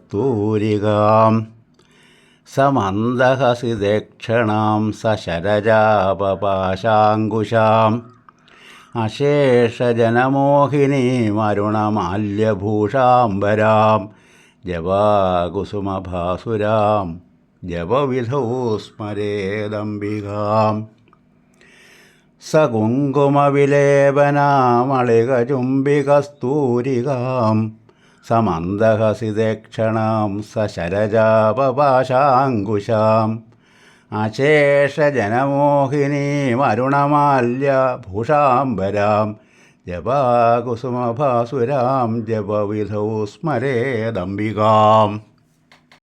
സകുങ്കുമവിലേപനാമളികചുംബികസ്തൂരികാം സമന്ദഹസിദക്ഷണം സശരജാപപാശാങ്കുശാം അശേഷജനമോഹിനീമരുണമാല്യഭൂഷാംബരാം ജവാകുസുമഭാസുരാം ജപവിധൗ സ്മരേദംബികാം സകുങ്കുമവിലേപനാമളികചുംബികസ്തൂരികാം സമന്ദഹസിതേക്ഷണാം സശരജാപപാശാങ്കുശാം അശേഷജനമോഹിനീമരുണമാല്യഭൂഷാംബരാം ജപാകുസുമഭാസുരാം ജപവിധൗ സ്മരേദംബികാം